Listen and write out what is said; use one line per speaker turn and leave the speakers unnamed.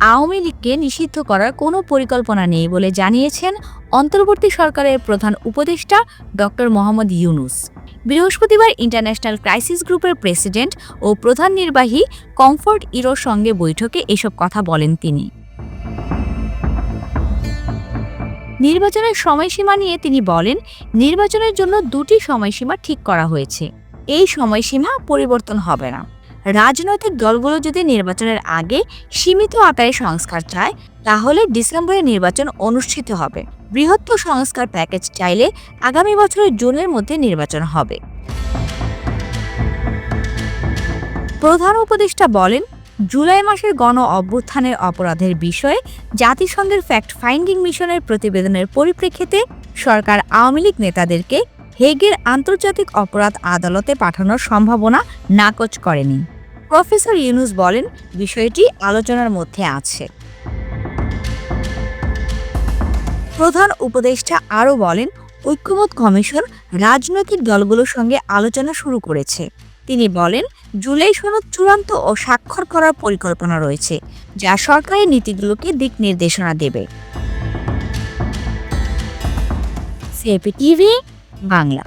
আওয়ামী লীগকে নিষিদ্ধ করার কোনো পরিকল্পনা নেই বলে জানিয়েছেন অন্তর্বর্তী সরকারের প্রধান উপদেষ্টা ডক্টর মোহাম্মদ ইউনুস। বৃহস্পতিবার ইন্টারন্যাশনাল ক্রাইসিস গ্রুপের প্রেসিডেন্ট ও প্রধান নির্বাহী কমফোর্ট ইরোর সঙ্গে বৈঠকে এসব কথা বলেন তিনি। নির্বাচনের সময়সীমা নিয়ে তিনি বলেন, নির্বাচনের জন্য দুটি সময়সীমা ঠিক করা হয়েছে। এই সময়সীমা পরিবর্তন হবে না। রাজনৈতিক দলগুলো যদি নির্বাচনের আগে সীমিত আকারে সংস্কার চায়, তাহলে ডিসেম্বরে নির্বাচন অনুষ্ঠিত হবে। বৃহত্তর সংস্কার প্যাকেজ চাইলে আগামী বছরের জুনের মধ্যে নির্বাচন হবে। প্রধান উপদেষ্টা বলেন, জুলাই মাসের গণ অভ্যুত্থানের অপরাধের বিষয়ে জাতিসংঘের ফ্যাক্ট ফাইন্ডিং মিশনের প্রতিবেদনের পরিপ্রেক্ষিতে সরকার আওয়ামী লীগ নেতাদেরকে হেগের আন্তর্জাতিক অপরাধ আদালতে পাঠানোর সম্ভাবনা নাকচ করেনি। প্রফেসর ইউনুস বলেন, বিষয়টি আলোচনার মধ্যে আছে। প্রধান উপদেষ্টা আরও বলেন ঐক্যমত কমিশন রাজনৈতিক দলগুলোর সঙ্গে আলোচনা শুরু করেছে। তিনি বলেন, জুলাই সনদ চূড়ান্ত ও স্বাক্ষর করার পরিকল্পনা রয়েছে, যা সরকারের নীতিগুলোকে দিক নির্দেশনা দেবে। CAP TV Bangla